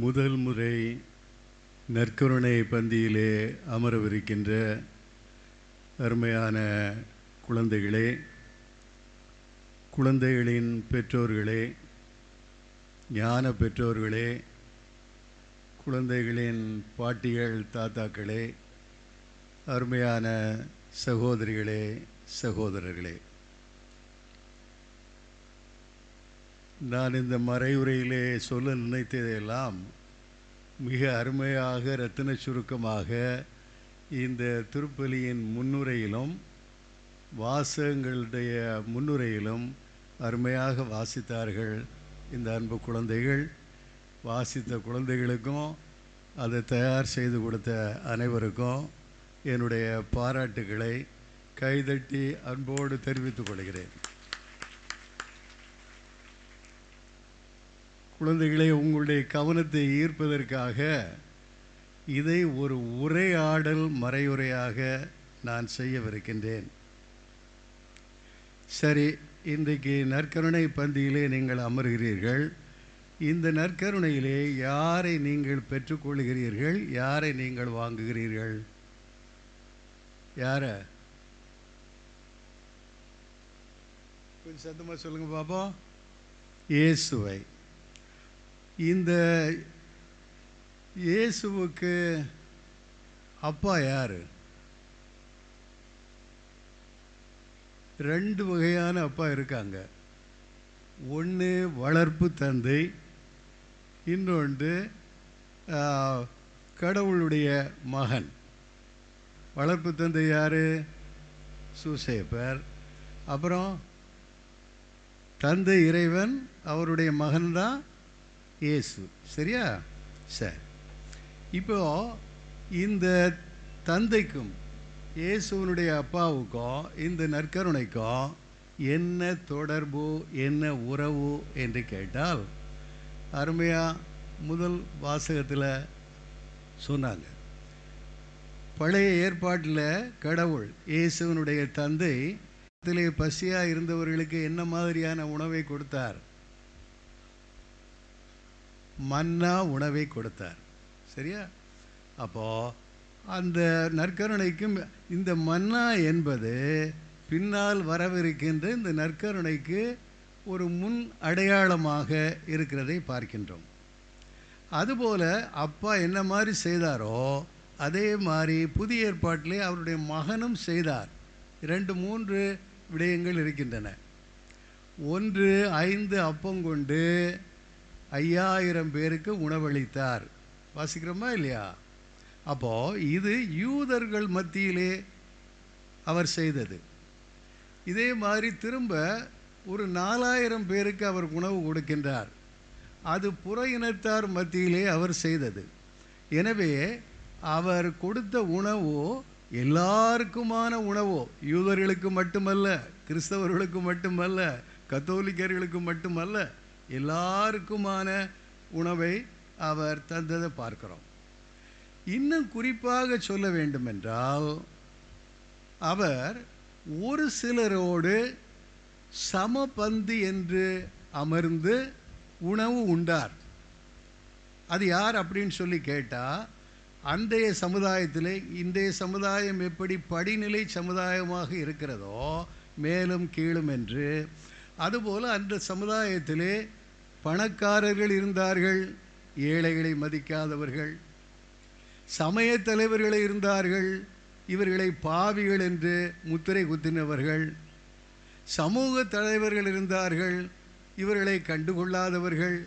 முதல் முறை நற்கருணை பந்தியிலே அமரவிருக்கின்ற அருமையான குழந்தைகளே குழந்தைகளின் பெற்றோர்களே ஞான பெற்றோர்களே குழந்தைகளின் பாட்டிகள் தாத்தாக்களே அருமையான சகோதரிகளே சகோதரர்களே. நான் இந்த மறைவுரையிலே சொல்ல நினைத்ததையெல்லாம் மிக அருமையாக ரத்தின சுருக்கமாக இந்த திருப்பலியின் முன்னுரையிலும் வாசகங்களுடைய முன்னுரையிலும் அருமையாக வாசித்தார்கள் இந்த அன்பு குழந்தைகள். வாசித்த குழந்தைகளுக்கும் அதை தயார் செய்து கொடுத்த அனைவருக்கும் என்னுடைய பாராட்டுகளை கைதட்டி அன்போடு தெரிவித்துக் கொள்கிறேன். குழந்தைகளை உங்களுடைய கவனத்தை ஈர்ப்பதற்காக இதை ஒரு உரையாடல் மறையுரையாக நான் செய்யவிருக்கின்றேன். சரி இன்றைக்கு நற்கருணை பந்தியிலே நீங்கள் அமர்கிறீர்கள். இந்த நற்கருணையிலே யாரை நீங்கள் பெற்றுக்கொள்கிறீர்கள்? யாரை நீங்கள் வாங்குகிறீர்கள்? யார? கொஞ்சம் சத்தமாக சொல்லுங்கள் பாப்போம். இயேசுவை. இந்த இயேசுவுக்கு அப்பா யார்? ரெண்டு வகையான அப்பா இருக்காங்க. ஒன்று வளர்ப்பு தந்தை இன்னொன்று கடவுளுடைய மகன். வளர்ப்பு தந்தை யார்? சூசேப்பர். அப்புறம் தந்தை இறைவன் அவருடைய மகன்தான் இயேசு. சரியா? சரி. இப்போ இந்த தந்தைக்கும் இயேசுவனுடைய அப்பாவுக்கும் இந்த நற்கருணைக்கும் என்ன தொடர்பு என்ன உறவு என்று கேட்டால் அருமையாக முதல் வாசகத்தில் சொன்னாங்க. பழைய ஏற்பாட்டில் கடவுள் இயேசுவனுடைய தந்தை பசியாக இருந்தவர்களுக்கு என்ன மாதிரியான உணவை கொடுத்தார்? மன்னா உணவை கொடுத்தார். சரியா? அப்போது அந்த நற்கருணைக்கும் இந்த மன்னா என்பது பின்னால் வரவிருக்கின்ற இந்த நற்கருணைக்கு ஒரு முன் அடையாளமாக இருக்கிறதை பார்க்கின்றோம். அதுபோல அப்பா என்ன மாதிரி செய்தாரோ அதே மாதிரி புதிய ஏற்பாட்டிலே அவருடைய மகனும் செய்தார். இரண்டு மூன்று விடயங்கள் இருக்கின்றன. ஒன்று ஐந்து அப்பம் கொண்டு ஐயாயிரம் பேருக்கு உணவளித்தார். வாசிக்கிறோமா இல்லையா? அப்போது இது யூதர்கள் மத்தியிலே அவர் செய்தது. இதே மாதிரி திரும்ப ஒரு நாலாயிரம் பேருக்கு அவர் உணவு கொடுக்கின்றார். அது புற இனத்தார் மத்தியிலே அவர் செய்தது. எனவே அவர் கொடுத்த உணவோ எல்லாருக்குமான உணவோ யூதர்களுக்கு மட்டுமல்ல கிறிஸ்தவர்களுக்கு மட்டுமல்ல கத்தோலிக்கர்களுக்கு மட்டுமல்ல எல்லாருக்குமான உணவை அவர் தந்ததை பார்க்கிறோம். இன்னும் குறிப்பாக சொல்ல வேண்டுமென்றால் அவர் ஒரு சிலரோடு சமபந்தி என்று அமர்ந்து உணவு உண்டார். அது யார் அப்படின்னு சொல்லி கேட்டால் அன்றைய சமுதாயத்திலே இன்றைய சமுதாயம் எப்படி படிநிலை சமுதாயமாக இருக்கிறதோ மேலும் கீழும் என்று அதுபோல் அந்த சமுதாயத்திலே பணக்காரர்கள் இருந்தார்கள் ஏழைகளை மதிக்காதவர்கள் சமய தலைவர்கள் இருந்தார்கள் இவர்களை பாவிகள் என்று முத்திரை குத்தினவர்கள் சமூக தலைவர்கள் இருந்தார்கள் இவர்களை கண்டுகொள்ளாதவர்கள்.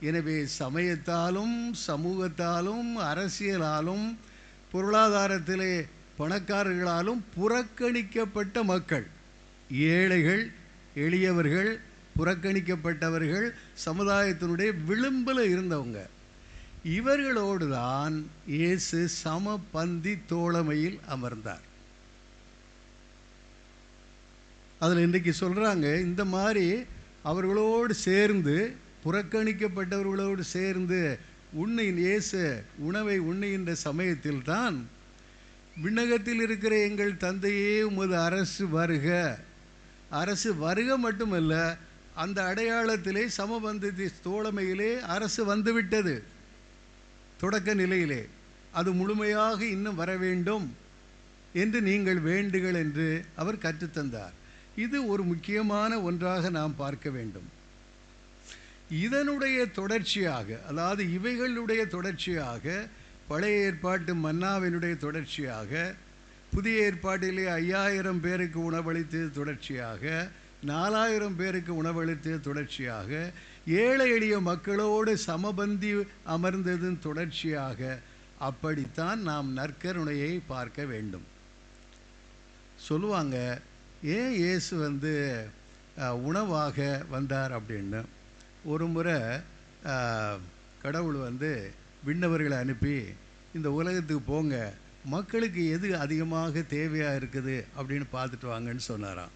எனவே சமயத்தாலும் சமூகத்தாலும் அரசியலாலும் பொருளாதாரத்திலே பணக்காரர்களாலும் புறக்கணிக்கப்பட்ட மக்கள் ஏழைகள் எளியவர்கள் புறக்கணிக்கப்பட்டவர்கள் சமுதாயத்தினுடைய விளிம்பில் இருந்தவங்க. இவர்களோடு தான் இயேசு சமபந்தி தோழமையில் அமர்ந்தார். அதில் இன்றைக்கு சொல்கிறாங்க இந்த மாதிரி அவர்களோடு சேர்ந்து புறக்கணிக்கப்பட்டவர்களோடு சேர்ந்து உண்ணின் இயேசு உணவை உண்ணுகின்ற சமயத்தில் தான் விண்ணகத்தில் இருக்கிற எங்கள் தந்தையே உமது அரசு வருக. அரசு வருக மட்டுமல்ல அந்த அடையாளத்திலே சமபந்தி தோழமையிலே அரசு வந்துவிட்டது. தொடக்க நிலையிலே அது முழுமையாக இன்னும் வர வேண்டும் என்று நீங்கள் வேண்டுகள் என்று அவர் கற்றுத்தந்தார் இது ஒரு முக்கியமான ஒன்றாக நாம் பார்க்க வேண்டும். இதனுடைய தொடர்ச்சியாக அதாவது இவைகளுடைய தொடர்ச்சியாக பழைய ஏற்பாட்டு மன்னாவினுடைய தொடர்ச்சியாக புதிய ஏற்பாட்டிலே ஐயாயிரம் பேருக்கு உணவளித்து தொடர்ச்சியாக நாலாயிரம் பேருக்கு உணவளித்து தொடர்ச்சியாக ஏழை எளிய மக்களோடு சமபந்தி அமர்ந்ததன் தொடர்ச்சியாக அப்படித்தான் நாம் நற்கருணையை பார்க்க வேண்டும். சொல்லுவாங்க ஏன் இயேசு வந்து உணவாக வந்தார்? அப்படின்னு. ஒரு முறை கடவுள் வந்து விண்ணவர்களை அனுப்பி இந்த உலகத்துக்கு போங்க மக்களுக்கு எது அதிகமாக தேவையாக இருக்குது அப்படின்னு பார்த்துட்டு வாங்கன்னு சொன்னாராம்.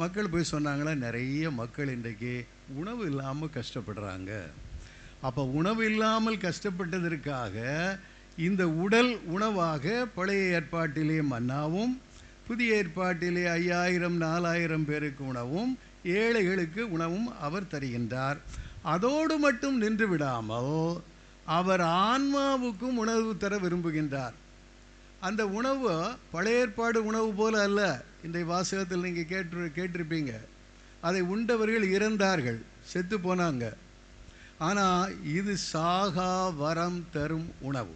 மக்கள் போய் சொன்னாங்களா நிறைய மக்கள் இன்றைக்கு உணவு இல்லாமல் கஷ்டப்படுறாங்க. அப்போ உணவு இல்லாமல் கஷ்டப்பட்டதற்காக இந்த உடல் உணவாக பழைய ஏற்பாட்டிலே மன்னாவும் புதிய ஏற்பாட்டிலே ஐயாயிரம் நாலாயிரம் பேருக்கு உணவும் ஏழைகளுக்கு உணவும் அவர் தருகின்றார். அதோடு மட்டும் நின்று விடாமல் அவர் ஆன்மாவுக்கும் உணவு தர விரும்புகின்றார். அந்த உணவு பழைய ஏற்பாடு உணவு போல அல்ல. இன்றைய வாசகத்தில் நீங்கள் கேட்டு கேட்டிருப்பீங்க. அதை உண்டவர்கள் இறந்தார்கள் செத்து போனாங்க. ஆனால் இது சாகா வரம் தரும் உணவு.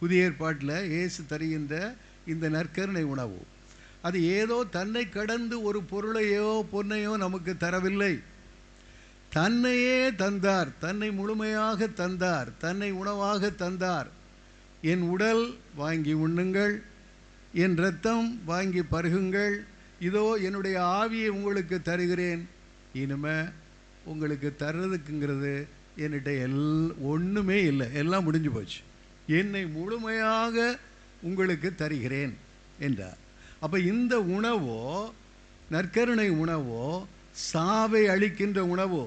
புதிய ஏற்பாட்டில் இயேசு தருகின்ற இந்த நற்கருணை உணவு. அது ஏதோ தன்னை கடந்து ஒரு பொருளையோ பொன்னையோ நமக்கு தரவில்லை. தன்னையே தந்தார் தன்னை முழுமையாக தந்தார் தன்னை உணவாக தந்தார். என் உடல் வாங்கி உண்ணுங்கள் என் இரத்தம் வாங்கி பருகுங்கள். இதோ என்னுடைய ஆவியை உங்களுக்கு தருகிறேன். இனிமே உங்களுக்கு தர்றதுக்குங்கிறது என்கிட்ட எல் ஒன்றுமே இல்லை. எல்லாம் முடிஞ்சு போச்சு. என்னை முழுமையாக உங்களுக்கு தருகிறேன் என்றார். அப்போ இந்த உணவோ நற்கருணை உணவோ சாவை அளிக்கின்ற உணவோ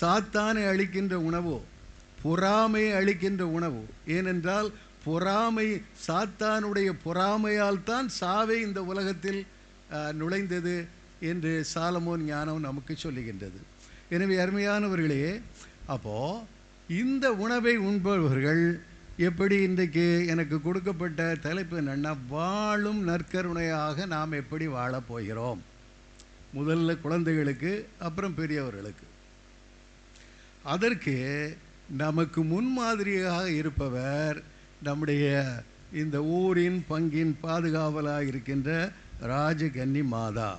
சாத்தானை அளிக்கின்ற உணவோ பொறாமையை அளிக்கின்ற உணவு ஏனென்றால் பொறாமை சாத்தானுடைய பொறாமையால் தான் சாவை இந்த உலகத்தில் நுழைந்தது என்று சாலமோன் ஞானம் நமக்கு சொல்லுகின்றது. எனவே அருமையானவர்களே அப்போது இந்த உணவை உண்பவர்கள் எப்படி இன்றைக்கு எனக்கு கொடுக்கப்பட்ட தலைப்பு என்னென்னா வாழும் நற்கருணையாக நாம் எப்படி வாழப் போகிறோம். முதல்ல குழந்தைகளுக்கு அப்புறம் பெரியவர்களுக்கு. அதற்கு நமக்கு முன்மாதிரியாக இருப்பவர் நம்முடைய இந்த ஊரின் பங்கின் பாதுகாவலாக இருக்கின்ற ராஜகன்னி மாதா.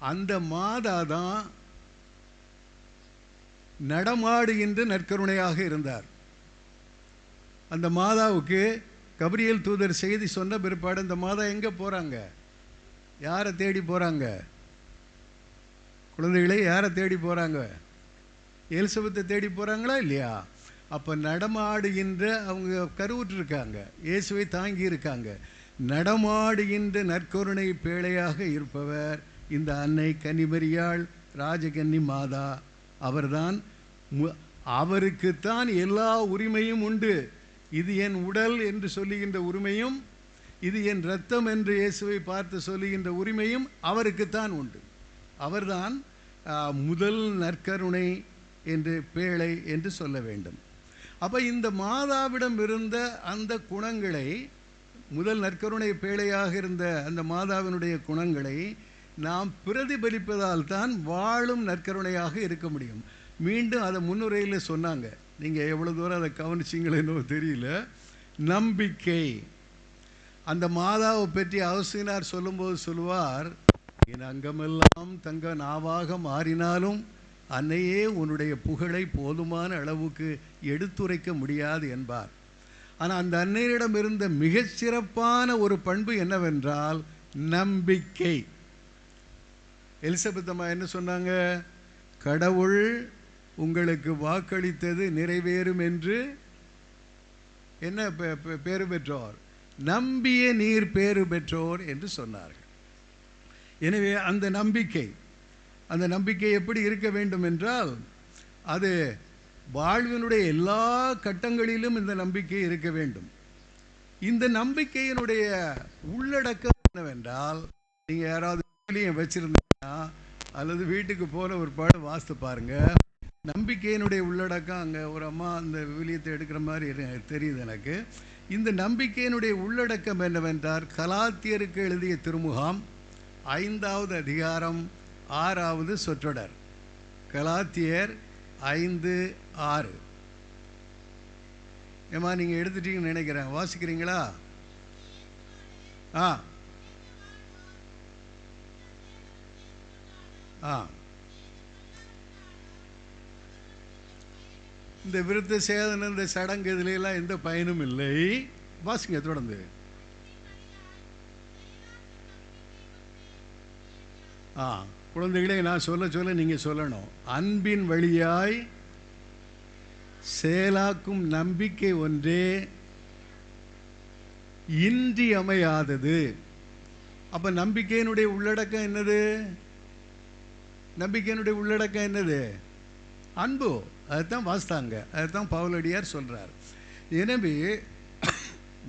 அந்த மாதா தான் நடமாடுகின்ற நற்கருணையாக இருந்தார். அந்த மாதாவுக்கு கபிரியல் தூதர் செய்தி சொன்ன பிற்பாடு அந்த மாதா எங்கே போகிறாங்க யாரை தேடி போகிறாங்க குழந்தைகளை யாரை தேடி போகிறாங்க எலிசபத்தை தேடி போகிறாங்களா இல்லையா? அப்போ நடமாடுகின்ற அவங்க கருவுற்றிருக்காங்க. இயேசுவை தாங்கி இருக்காங்க நடமாடுகின்ற நற்கருணை பேழையாக இருப்பவர் இந்த அன்னை கன்னிமரியாள் ராஜகன்னி மாதா. அவர்தான் அவருக்குத்தான் எல்லா உரிமையும் உண்டு. இது என் உடல் என்று சொல்லுகின்ற உரிமையும் இது என் ரத்தம் என்று இயேசுவை பார்த்து சொல்லுகின்ற உரிமையும் அவருக்குத்தான் உண்டு. அவர்தான் முதல் நற்கருணை என்று பேழை என்று சொல்ல வேண்டும். அப்போ இந்த மாதாவிடம் இருந்த அந்த குணங்களை முதல் நற்கருணை பேழையாக இருந்த அந்த மாதாவினுடைய குணங்களை நாம் பிரதிபலிப்பதால் தான் வாழும் நற்கருணையாக இருக்க முடியும். மீண்டும் அதை முன்னுரையில் சொன்னாங்க. நீங்கள் எவ்வளோ தூரம் அதை கவனிச்சிங்களேனோ தெரியல. நம்பிக்கை. அந்த மாதாவை பற்றி அவசியனார் சொல்லும்போது சொல்லுவார் என் அங்கமெல்லாம் தங்க நாவாக மாறினாலும் அன்னையே உன்னுடைய புகழை போதுமான அளவுக்கு எடுத்துரைக்க முடியாது என்பார். ஆனால் அந்த அன்னையிடம் இருந்த மிகச்சிறப்பான ஒரு பண்பு என்னவென்றால் நம்பிக்கை. எலிசபெத் அம்மா என்ன சொன்னாங்க? கடவுள் உங்களுக்கு வாக்களித்தது நிறைவேறும் என்று என்ன பெ- பேறு பெற்றோர்? நம்பிய நீர் பேறு பெற்றோர் என்று சொன்னார்கள். எனவே அந்த நம்பிக்கை அந்த நம்பிக்கை எப்படி இருக்க வேண்டும் என்றால் அது வாழ்வினுடைய எல்லா கட்டங்களிலும் இந்த நம்பிக்கை இருக்க வேண்டும். இந்த நம்பிக்கையினுடைய உள்ளடக்கம் என்னவென்றால் நீங்கள் யாராவது விவிலியம் வச்சிருந்தீங்கன்னா அல்லது வீட்டுக்கு போகிற ஒரு பாடம் வாசித்து பாருங்க நம்பிக்கையினுடைய உள்ளடக்கம் அங்கே ஒரு அம்மா அந்த விவிலியத்தை எடுக்கிற மாதிரி தெரியுது எனக்கு. இந்த நம்பிக்கையினுடைய உள்ளடக்கம் என்னவென்றால் கலாத்தியருக்கு எழுதிய திருமுகாம் ஐந்தாவது அதிகாரம் ஆறாவது சொற்றொடர். கலாத்தியர் ஐந்து ஆறு. ஏமா நீங்கள் எடுத்துட்டீங்கன்னு நினைக்கிறேன். வாசிக்கிறீங்களா? ஆ. ஆ. இந்த விருத்த சேதனம் இந்த சடங்கு இதுலாம் எந்த பயனும் இல்லை. வாசிங்க தொடர்ந்து. ஆ. குழந்தைகளே நான் சொல்ல சொல்ல நீங்க சொல்லணும். அன்பின் வழியாய் செயலாக்கும் நம்பிக்கை ஒன்றே இன்றியமையாதது. அப்போ நம்பிக்கையினுடைய உள்ளடக்கம் என்னது? நம்பிக்கையினுடைய உள்ளடக்கம் என்னது? அன்பு. அதுதான் வாசித்தாங்க அதுதான் பவுலடியார் சொல்றார். எனவே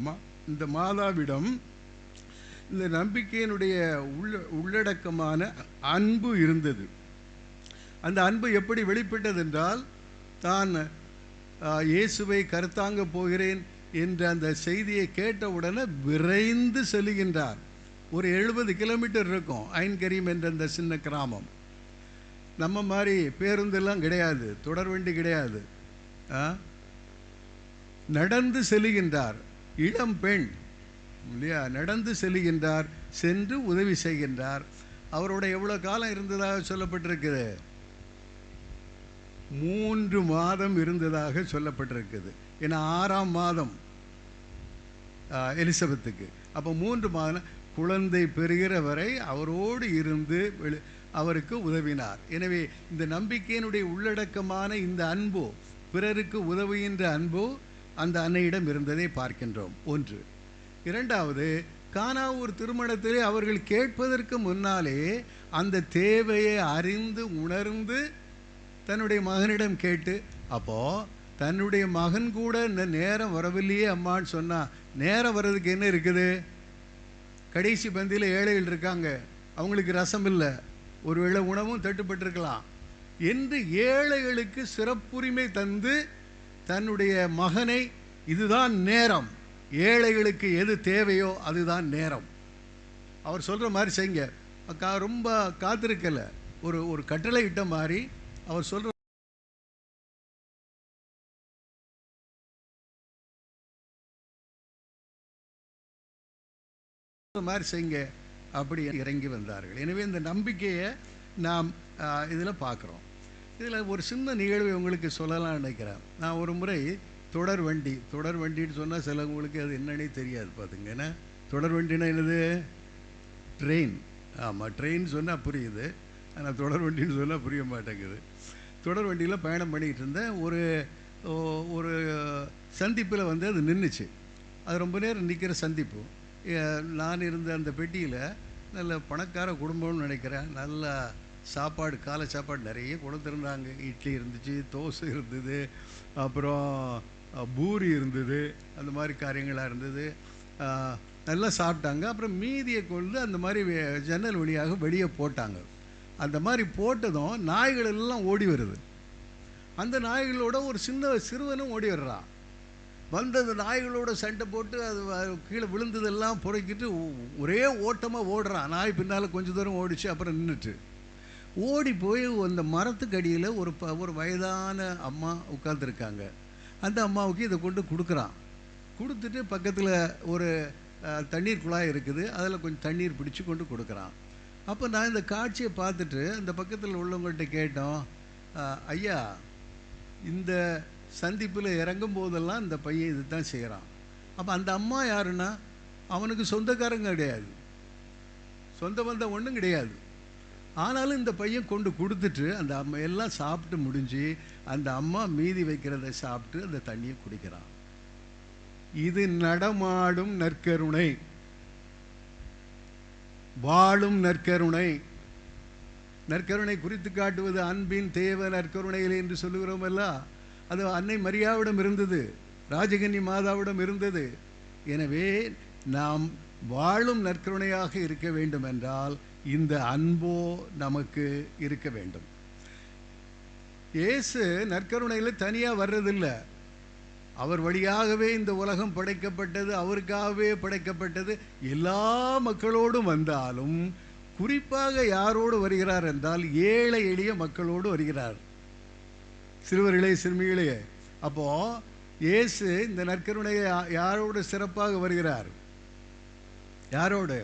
மா- இந்த மாதாவிடம் இந்த நம்பிக்கையினுடைய உள்ள உள்ளடக்கமான அன்பு இருந்தது. அந்த அன்பு எப்படி வெளிப்பட்டது என்றால் தான் இயேசுவை கருத்தாங்க போகிறேன் என்ற அந்த செய்தியை கேட்டவுடனே விரைந்து செல்கின்றார். ஒரு எழுபது கிலோமீட்டர் இருக்கும் ஐன்கரீம் என்ற அந்த சின்ன கிராமம். நம்ம மாதிரி பேருந்தெல்லாம் கிடையாது தொடர் வண்டி கிடையாது. ஆ? நடந்து செல்கின்றார். இளம் பெண் இல்லையா? நடந்து செல்கின்றார் சென்று உதவி செய்கின்றார். அவரோட எவ்வளோ காலம் இருந்ததாக சொல்லப்பட்டிருக்குது? மூன்று மாதம் இருந்ததாக சொல்லப்பட்டிருக்குது. ஏன்னா ஆறாம் மாதம் எலிசபெத்துக்கு. அப்போ மூன்று மாதம் குழந்தை பெறுகிற வரை அவரோடு இருந்து அவருக்கு உதவினார். எனவே இந்த நம்பிக்கையினுடைய உள்ளடக்கமான இந்த அன்பு பிறருக்கு உதவுகின்ற அன்பு அந்த அன்னையிடம் இருந்ததை பார்க்கின்றோம். ஒன்று. இரண்டாவது கானாவூர் திருமணத்திலே அவர்கள் கேட்பதற்கு முன்னாலே அந்த தேவையை அறிந்து உணர்ந்து தன்னுடைய மகனிடம் கேட்டு அப்போது தன்னுடைய மகன் கூட இந்த நேரம் வரவில்லையே அம்மான்னு சொன்னா நேரம் வர்றதுக்கு என்ன இருக்குது? கடைசி பந்தியில் ஏழைகள் இருக்காங்க அவங்களுக்கு ரசம் இல்லை. ஒருவேளை உணவும் தட்டுப்பட்டிருக்கலாம். என்று ஏழைகளுக்கு சிறப்புரிமை தந்து தன்னுடைய மகனை இதுதான் நேரம். ஏழைகளுக்கு எது தேவையோ அதுதான் நேரம். அவர் சொல்கிற மாதிரி செய்யுங்க. கா ரொம்ப காத்திருக்கல. ஒரு ஒரு கட்டளை இட்ட மாதிரி அவர் சொல்கிற மாதிரி செய்யுங்க. அப்படி இறங்கி வந்தார்கள். எனவே இந்த நம்பிக்கையை நாம் இதில் பார்க்குறோம் இதில் ஒரு சின்ன நிகழ்வை உங்களுக்கு சொல்லலாம்னு நினைக்கிறேன். நான் ஒரு முறை தொடர் வண்டி தொடர் வண்டின்னு சொன்னால் சிலவங்களுக்கு அது என்னன்னே தெரியாது பார்த்துங்க ஏன்னா தொடர் வண்டினா என்னது? ட்ரெயின். ஆமாம் ட்ரெயின் சொன்னால் புரியுது. ஆனால் தொடர் வண்டின்னு சொன்னால் புரிய மாட்டேங்குது. தொடர் வண்டியில் பயணம் பண்ணிகிட்டு இருந்தேன். ஒரு ஒரு சந்திப்பில் வந்து அது நின்றுச்சு அது ரொம்ப நேரம் நிற்கிற சந்திப்பு. நான் இருந்த அந்த பெட்டியில் நல்ல பணக்கார குடும்பம்னு நினைக்கிறேன். நல்ல சாப்பாடு காலை சாப்பாடு நிறைய கொடுத்துருந்தாங்க இட்லி இருந்துச்சு தோசை இருந்தது. அப்புறம் பூரி இருந்தது அந்த மாதிரி காரியங்களாக இருந்தது. நல்லா சாப்பிட்டாங்க. அப்புறம் மீதியை கொண்டு அந்த மாதிரி வே- ஜன்னல் வழியாக வெளியே போட்டாங்க. அந்த மாதிரி போட்டதும் நாய்கள் எல்லாம் ஓடி வருது. அந்த நாய்களோட ஒரு சின்ன சிறுவனும் ஓடி வர்றான். வந்து அந்த நாய்களோட சண்டை போட்டு அது கீழே விழுந்ததெல்லாம் புறக்கிட்டு ஒரே ஓட்டமாக ஓடுறான். நாய் பின்னால் கொஞ்ச தூரம் ஓடிச்சு அப்புறம் நின்றுட்டு ஓடி போய் அந்த மரத்துக்கு அடியில் ஒரு ப ஒரு வயதான அம்மா உட்காந்துருக்காங்க அந்த அம்மாவுக்கு இதை கொண்டு கொடுக்குறான். கொடுத்துட்டு பக்கத்தில் ஒரு தண்ணீர் குழாய் இருக்குது. அதில் கொஞ்சம் தண்ணீர் பிடிச்சி கொண்டு கொடுக்குறான். அப்போ நான் இந்த காட்சியை பார்த்துட்டு அந்த பக்கத்தில் உள்ளவங்கள்ட்ட கேட்டோம் ஐயா இந்த சந்திப்பில் இறங்கும் போதெல்லாம் இந்த பையன் இது தான் செய்கிறான் அப்போ அந்த அம்மா யாருன்னா அவனுக்கு சொந்தக்காரங்க கிடையாது. சொந்த பந்தம் ஒன்றும் கிடையாது. ஆனாலும் இந்த பையன் கொண்டு கொடுத்துட்டு அந்த அம்மா எல்லாம் சாப்பிட்டு முடிஞ்சு அந்த அம்மா மீதி வைக்கிறத சாப்பிட்டு அந்த தண்ணியை குடிக்கிறான். இது நடமாடும் நற்கருணை. வாழும் நற்கருணை. நற்கருணை குறித்து காட்டுவது அன்பின் தேவ நற்கருணையில் என்று சொல்லுகிறோமல்ல அது அன்னை மரியாவிடம் இருந்தது ராஜகன்னி மாதாவிடம் இருந்தது. எனவே நாம் வாழும் நற்கருணையாக இருக்க வேண்டும் என்றால் இந்த அன்போ நமக்கு இருக்க வேண்டும். இயேசு நற்கருணையில் தனியாக வர்றதில்லை. அவர் வழியாகவே இந்த உலகம் படைக்கப்பட்டது அவருக்காகவே படைக்கப்பட்டது. எல்லா மக்களோடும் வந்தாலும் குறிப்பாக யாரோடு வருகிறார் என்றால் ஏழை எளிய மக்களோடு வருகிறார். சிறுவர்களே சிறுமிகளே அப்போது இயேசு இந்த நற்கருணையை யாரோடு சிறப்பாக வருகிறார்? யாரோடு?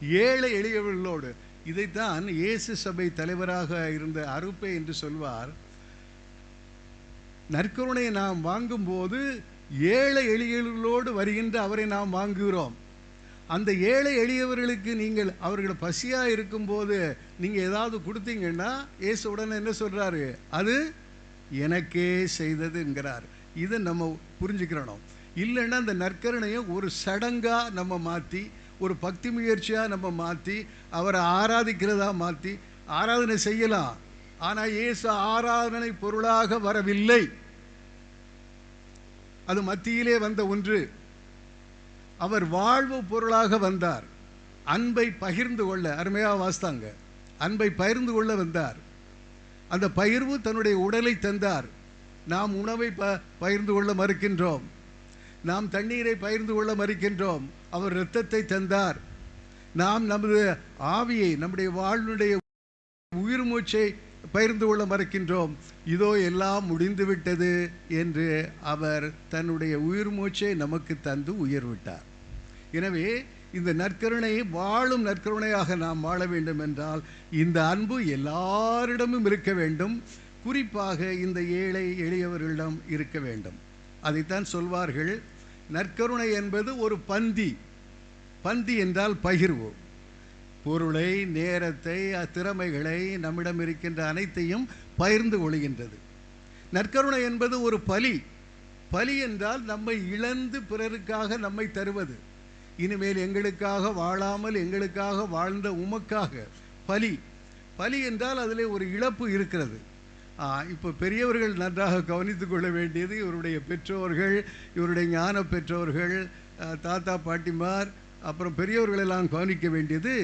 ஏழை எளியவர்களோடு. இதைத்தான் இயேசு சபை தலைவராக இருந்த அருப்பே என்று சொல்வார். நற்கருணையை நாம் வாங்கும்போது ஏழை எளியவர்களோடு வருகின்ற அவரை நாம் வாங்குகிறோம். அந்த ஏழை எளியவர்களுக்கு நீங்கள் அவர்கள் பசியாக இருக்கும்போது நீங்கள் ஏதாவது கொடுத்தீங்கன்னா இயேசு உடனே என்ன சொல்கிறாரு அது எனக்கே செய்தது என்கிறார். இதை நம்ம புரிஞ்சுக்கிறணும். இல்லைன்னா அந்த நற்கருணையை ஒரு சடங்காக நம்ம மாற்றி ஒரு பக்தி முயற்சியாக நம்ம மாற்றி அவரை ஆராதிக்கிறதா மாற்றி ஆராதனை செய்யலாம். ஆனால் இயேசு ஆராதனை பொருளாக வரவில்லை. அது மத்தியிலே வந்த ஒன்று. அவர் வாழ்வு பொருளாக வந்தார். அன்பை பகிர்ந்து கொள்ள அருமையாக வாசித்தாங்க. அன்பை பகிர்ந்து கொள்ள வந்தார். அந்த பகிர்வு தன்னுடைய உடலை தந்தார். நாம் உணவை ப பகிர்ந்து கொள்ள மறுக்கின்றோம். நாம் தண்ணீரை பகிர்ந்து கொள்ள மறுக்கின்றோம். அவர் இரத்தத்தை தந்தார். நாம் நமது ஆவியை நம்முடைய வாழ்வுடைய உயிர் மூச்சை பகிர்ந்து கொள்ள மறக்கின்றோம். இதோ எல்லாம் முடிந்துவிட்டது என்று அவர் தன்னுடைய உயிர் மூச்சை நமக்கு தந்து உயிர் விட்டார் எனவே இந்த நற்கருணை வாழும் நற்கருணையாக நாம் வாழ வேண்டும் என்றால் இந்த அன்பு எல்லாரிடமும் இருக்க வேண்டும். குறிப்பாக இந்த ஏழை எளியவர்களிடம் இருக்க வேண்டும். அதைத்தான் சொல்வார்கள் நற்கருணை என்பது ஒரு பந்தி. பந்தி என்றால் பகிர்வு. பொருளை நேரத்தை திறமைகளை நம்மிடம் இருக்கின்ற அனைத்தையும் பகிர்ந்து கொள்கின்றது. நற்கருணை என்பது ஒரு பலி. பலி என்றால் நம்மை இழந்து பிறருக்காக நம்மை தருவது. இனிமேல் எங்களுக்காக வாழாமல் எங்களுக்காக வாழ்ந்த உமக்காக பலி. பலி என்றால் அதில் ஒரு இழப்பு இருக்கிறது. இப்போ பெரியவர்கள் நன்றாக கவனித்து கொள்ள வேண்டியது இவருடைய பெற்றோர்கள் இவருடைய ஞான பெற்றோர்கள் தாத்தா பாட்டிமார் அப்புறம் பெரியவர்களெல்லாம் கவனிக்க வேண்டியது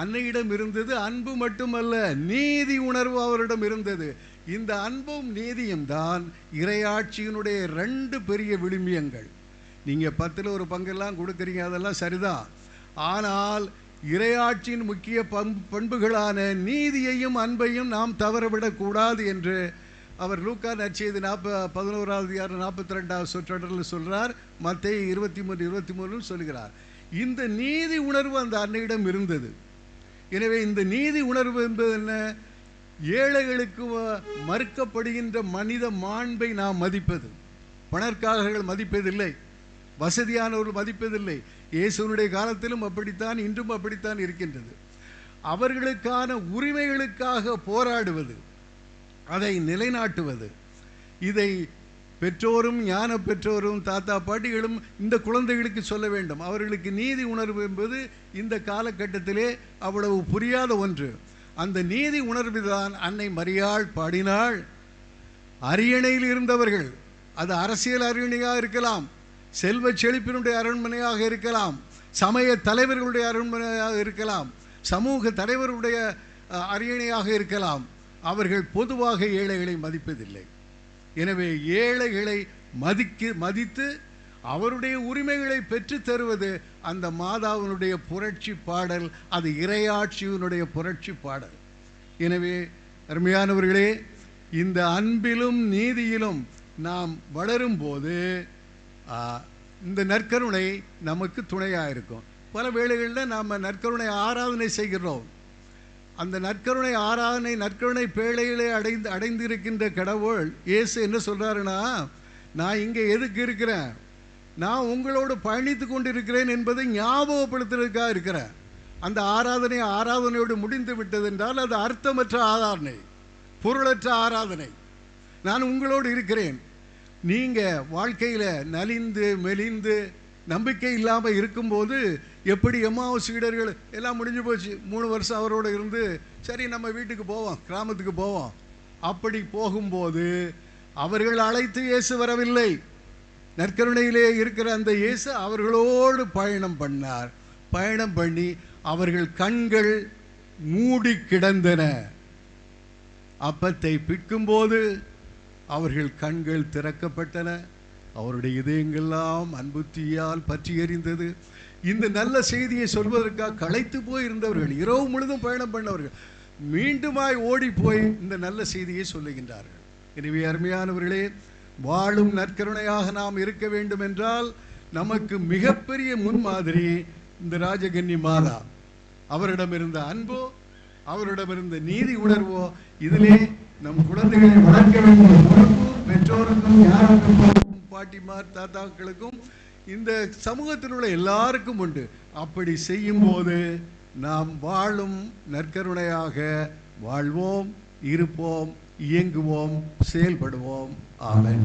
அன்னையிடம் இருந்தது அன்பு மட்டுமல்ல நீதி உணர்வு அவரிடம் இருந்தது. இந்த அன்பும் நீதியும் தான் இறையாட்சியினுடைய ரெண்டு பெரிய விழுமியங்கள். நீங்கள் பத்தில் ஒரு பங்கெல்லாம் கொடுக்குறீங்க அதெல்லாம் சரிதான். ஆனால் இறையாட்சியின் முக்கிய பண்புகளான நீதியையும் அன்பையும் நாம் தவறவிடக்கூடாது என்று அவர் லூக்கா நற்செய்தி நாற்ப பதினோராவது யார் நாற்பத்தி ரெண்டாவது சொற்றொடரில் சொல்கிறார் மத்திய இருபத்தி மூணு இருபத்தி மூணுன்னு சொல்கிறார். இந்த நீதி உணர்வு அந்த அன்னையிடம் இருந்தது. எனவே இந்த நீதி உணர்வு என்பது என்ன? ஏழைகளுக்கு மறுக்கப்படுகின்ற மனித மாண்பை நாம் மதிப்பது. பணக்காரர்கள் மதிப்பதில்லை. வசதியானவர்கள் மதிப்பதில்லை. இயேசுனுடைய காலத்திலும் அப்படித்தான் இன்றும் அப்படித்தான் இருக்கின்றது. அவர்களுக்கான உரிமைகளுக்காக போராடுவது அதை நிலைநாட்டுவது இதை பெற்றோரும் ஞான பெற்றோரும் தாத்தா பாட்டிகளும் இந்த குழந்தைகளுக்கு சொல்ல வேண்டும். அவர்களுக்கு நீதி உணர்வு என்பது இந்த காலகட்டத்திலே அவ்வளவு புரியாத ஒன்று. அந்த நீதி உணர்வு தான் அன்னை மரியாள் பாடினாள். அரியணையில் இருந்தவர்கள் அது அரசியல் அரியணையாக இருக்கலாம் செல்வ செழிப்பினுடைய அரண்மனையாக இருக்கலாம் சமய தலைவர்களுடைய அரண்மனையாக இருக்கலாம் சமூக தலைவர்களுடைய அஹ், அரியணையாக இருக்கலாம் அவர்கள் பொதுவாக ஏழைகளை மதிப்பதில்லை. எனவே ஏழைகளை மதிக்க மதித்து அவருடைய உரிமைகளை பெற்று தருவது அந்த மாதாவினுடைய புரட்சி பாடல் அது இரையாட்சியினுடைய புரட்சி பாடல். எனவே அருமையானவர்களே இந்த அன்பிலும் நீதியிலும் நாம் வளரும்போது இந்த நற்கருணை நமக்கு துணையாக இருக்கும் பல வேளைகளில் நாம் நற்கருணை ஆராதனை செய்கிறோம். அந்த நற்கருணை ஆராதனை நற்கருணை பேழையிலே அடைந்து அடைந்திருக்கின்ற கடவுள் இயேசு என்ன சொல்கிறாருன்னா நான் இங்கே எதுக்கு இருக்கிறேன்? நான் உங்களோடு பயணித்து கொண்டிருக்கிறேன் என்பதை ஞாபகப்படுத்துறதுக்காக இருக்கிறேன். அந்த ஆராதனை ஆராதனையோடு முடிந்து விட்டது என்றால் அது அர்த்தமற்ற ஆராதனை பொருளற்ற ஆராதனை. நான் உங்களோடு இருக்கிறேன். நீங்கள் வாழ்க்கையில் நலிந்து மெலிந்து நம்பிக்கை இல்லாமல் இருக்கும்போது எப்படி எம்மாவு சீடர்கள் எல்லாம் முடிஞ்சு போச்சு மூணு வருஷம் அவரோட இருந்து சரி நம்ம வீட்டுக்கு போவோம் கிராமத்துக்கு போவோம். அப்படி போகும்போது அவர்கள் அழைத்து இயேசு வரவில்லை. நற்கருணையிலே இருக்கிற அந்த இயேசு அவர்களோடு பயணம் பண்ணார். பயணம் பண்ணி அவர்கள் கண்கள் மூடி கிடந்தன. அப்பத்தை பிற்கும்போது அவர்கள் கண்கள் திறக்கப்பட்டன. அவருடைய இதயங்கள்லாம் அன்பு தீயால் பற்றி எறிந்தது. இந்த நல்ல செய்தியை சொல்வதற்காக களைத்து போயிருந்தவர்கள் இரவு முழுதும் பயணம் பண்ணவர்கள் மீண்டுமாய் ஓடி போய் இந்த நல்ல செய்தியை சொல்லுகின்றார்கள். எனவே அருமையானவர்களே வாழும் நற்கருணையாக நாம் இருக்க வேண்டும் என்றால் நமக்கு மிகப்பெரிய முன்மாதிரி இந்த ராஜகன்னி மாதா. அவரிடம் இருந்த அன்போ அவரிடம் இருந்த நீதி உணர்வோ இதிலே நம் குழந்தைகளை வளர்க்க வேண்டிய பொறுப்பு பெற்றோருக்கும் யாருக்கும் பாட்டிமார் தாத்தாக்களுக்கும் இந்த சமூகத்தில் உள்ள எல்லாருக்கும் உண்டு. அப்படி செய்யும் போது நாம் வாழும் நற்கருணையாக வாழ்வோம் இருப்போம் இயங்குவோம் செயல்படுவோம். ஆமென்.